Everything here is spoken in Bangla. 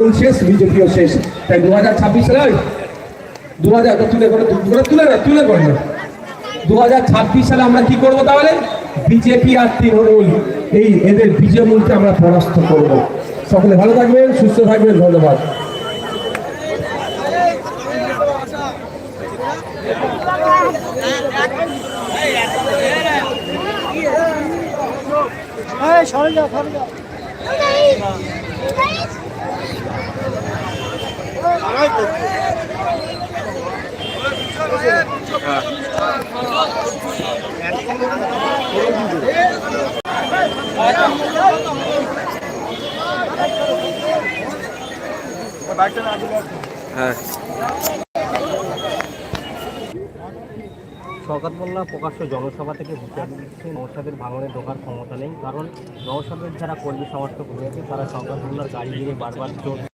শেষ বিজেপিও শেষ। তাই দু হাজার ছাব্বিশ সালে দু হাজার তুলে করে তুলে তুলে করে না দু হাজার ছাব্বিশ সালে আমরা কি করব তাহলে? বিজেপি আর তৃণমূল। এই এদের বিজেমূলকে আমরা পরাস্ত করব। সকলে ভালো থাকবেন, সুস্থ থাকবেন, ধন্যবাদ। হ্যাঁ। শওকত মোল্লা প্রকাশ্য জনসভা থেকে বিচার দিচ্ছে নৌসাদের ভাঙনে ঢোকার ক্ষমতা নেই, কারণ নৌসাদের যারা কর্মী সমর্থক রয়েছে, তারা শওকত মোল্লার গাড়ি নিয়ে বারবার চোর